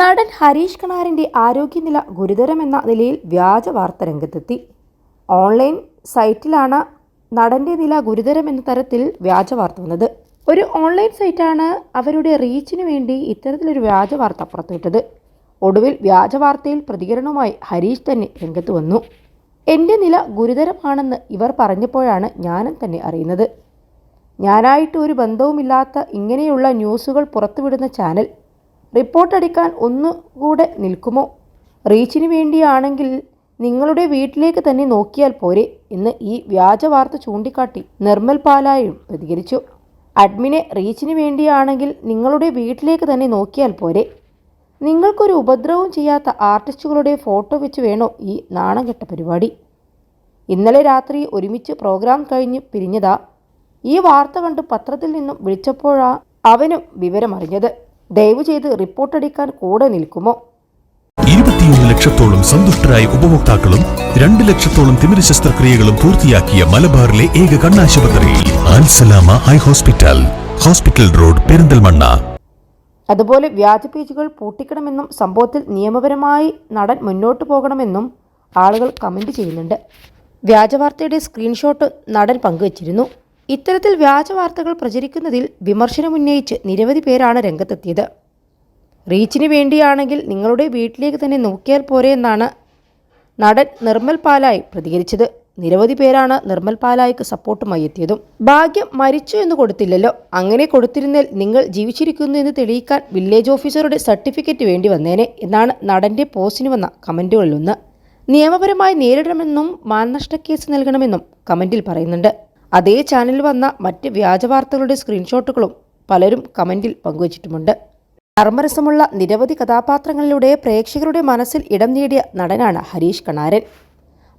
നടൻ ഹരീഷ് കണാറിന്റെ ആരോഗ്യനില ഗുരുതരമെന്ന നിലയിൽ വ്യാജ വാർത്ത രംഗത്തെത്തി. ഓൺലൈൻ സൈറ്റിലാണ് നടന്റെ നില ഗുരുതരമെന്ന തരത്തിൽ വ്യാജ വാർത്ത വന്നത്. ഒരു ഓൺലൈൻ സൈറ്റാണ് അവരുടെ റീച്ചിന് വേണ്ടി ഇത്തരത്തിലൊരു വ്യാജ വാർത്ത പുറത്തുവിട്ടത്. ഒടുവിൽ വ്യാജ വാർത്തയിൽ പ്രതികരണവുമായി ഹരീഷ് തന്നെ രംഗത്ത് വന്നു. എന്റെ നില ഗുരുതരമാണെന്ന് ഇവർ പറഞ്ഞപ്പോഴാണ് ഞാനും തന്നെ അറിയുന്നത്. ഞാനായിട്ട് ഒരു ബന്ധവുമില്ലാത്ത ഇങ്ങനെയുള്ള ന്യൂസുകൾ പുറത്തുവിടുന്ന ചാനൽ റിപ്പോർട്ട് അടിക്കാൻ ഒന്നുകൂടെ നിൽക്കുമോ? റീച്ചിന് വേണ്ടിയാണെങ്കിൽ നിങ്ങളുടെ വീട്ടിലേക്ക് തന്നെ നോക്കിയാൽ പോരെ എന്ന് ഈ വ്യാജ വാർത്ത ചൂണ്ടിക്കാട്ടി നിർമ്മൽ പാലായും പ്രതികരിച്ചു. അഡ്മിനെ റീച്ചിന് വേണ്ടിയാണെങ്കിൽ നിങ്ങളുടെ വീട്ടിലേക്ക് തന്നെ നോക്കിയാൽ പോരെ. നിങ്ങൾക്കൊരു ഉപദ്രവവും ചെയ്യാത്ത ആർട്ടിസ്റ്റുകളുടെ ഫോട്ടോ വെച്ച് വേണോ ഈ നാണംകെട്ട പരിപാടി? ഇന്നലെ രാത്രി ഒരുമിച്ച് പ്രോഗ്രാം കഴിഞ്ഞ് പിരിഞ്ഞതാ. ഈ വാർത്ത കണ്ട് പത്രത്തിൽ നിന്നും വിളിച്ചപ്പോഴാ അവനും വിവരമറിഞ്ഞത്. ദയവ് ചെയ്ത് റിപ്പോർട്ട് അടിക്കാൻ കൂടെ നിൽക്കുമോ? ഇരുപത്തിയൊന്ന് ലക്ഷത്തോളം സന്തുഷ്ടരായ ഉപഭോക്താക്കളും രണ്ട് ലക്ഷത്തോളം തിമിര ശസ്ത്രക്രിയകളും പൂർത്തിയാക്കിയ മലബാറിലെ ഏക കണ്ണാശുപത്രി ആൻസലാമ eye hospital hospital road Perinthalmanna. അതുപോലെ വ്യാജ പേജുകൾ പൂട്ടിക്കണമെന്നും സംഭവത്തിൽ നിയമപരമായി നടൻ മുന്നോട്ട് പോകണമെന്നും ആളുകൾ കമന്റ് ചെയ്യുന്നുണ്ട്. വ്യാജവാർത്തയുടെ സ്ക്രീൻഷോട്ട് നടൻ പങ്കുവച്ചിരുന്നു. ഇത്തരത്തിൽ വ്യാജ വാർത്തകൾ പ്രചരിക്കുന്നതിൽ വിമർശനമുന്നയിച്ച് നിരവധി പേരാണ് രംഗത്തെത്തിയത്. റീച്ചിന് വേണ്ടിയാണെങ്കിൽ നിങ്ങളുടെ വീട്ടിലേക്ക് തന്നെ നോക്കിയാൽ പോരെ എന്നാണ് നടൻ നിർമ്മൽ പാലായി പ്രതികരിച്ചത്. നിരവധി പേരാണ് നിർമ്മൽ പാലായിക്ക് സപ്പോർട്ടുമായി എത്തിയതും. ഭാഗ്യം മരിച്ചു എന്ന് കൊടുത്തില്ലല്ലോ. അങ്ങനെ കൊടുത്തിരുന്നാൽ നിങ്ങൾ ജീവിച്ചിരിക്കുന്നു എന്ന് തെളിയിക്കാൻ വില്ലേജ് ഓഫീസറുടെ സർട്ടിഫിക്കറ്റ് വേണ്ടി വന്നേനെ എന്നാണ് നടന്റെ പോസ്റ്റിന് വന്ന കമന്റുകളിലൊന്ന്. നിയമപരമായി നേരിടണമെന്നും മാനനഷ്ടക്കേസ് നൽകണമെന്നും കമന്റിൽ പറയുന്നുണ്ട്. അതേ ചാനലിൽ വന്ന മറ്റ് വ്യാജ വാർത്തകളുടെ സ്ക്രീൻഷോട്ടുകളും പലരും കമന്റിൽ പങ്കുവച്ചിട്ടുമുണ്ട്. കർമ്മരസമുള്ള നിരവധി കഥാപാത്രങ്ങളിലൂടെ പ്രേക്ഷകരുടെ മനസ്സിൽ ഇടം നേടിയ നടനാണ് ഹരീഷ് കണാരൻ.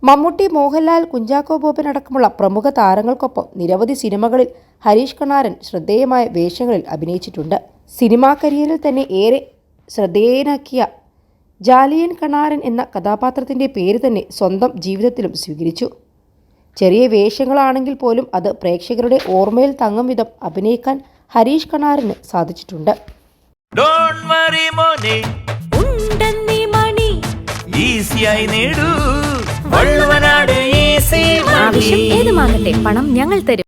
മമ്മൂട്ടി മോഹൻലാൽ കുഞ്ചാക്കോ ബോബൻ അടക്കമുള്ള പ്രമുഖ താരങ്ങൾക്കൊപ്പം നിരവധി സിനിമകളിൽ ഹരീഷ് കണാരൻ ശ്രദ്ധേയമായ വേഷങ്ങളിൽ അഭിനയിച്ചിട്ടുണ്ട്. സിനിമാ കരിയറിൽ തന്നെ ഏറെ ശ്രദ്ധേയനാക്കിയ ജാലിയൻ കണാരൻ എന്ന കഥാപാത്രത്തിന്റെ പേര് തന്നെ സ്വന്തം ജീവിതത്തിലും സ്വീകരിച്ചു. ചെറിയ വേഷങ്ങളാണെങ്കിൽ പോലും അത് പ്രേക്ഷകരുടെ ഓർമ്മയിൽ തങ്ങും വിധം അഭിനയിക്കാൻ ഹരീഷ് കണാറിന് സാധിച്ചിട്ടുണ്ട്. ഡോൺ വറി മോനെ. ഉണ്ടെന്നീ മണി. ഈസിയായി നേടൂ. വള്ളുവനാട് ഈസി ആവശ്യം ഏതുമാകട്ടെ പണം ഞങ്ങൾ തരും.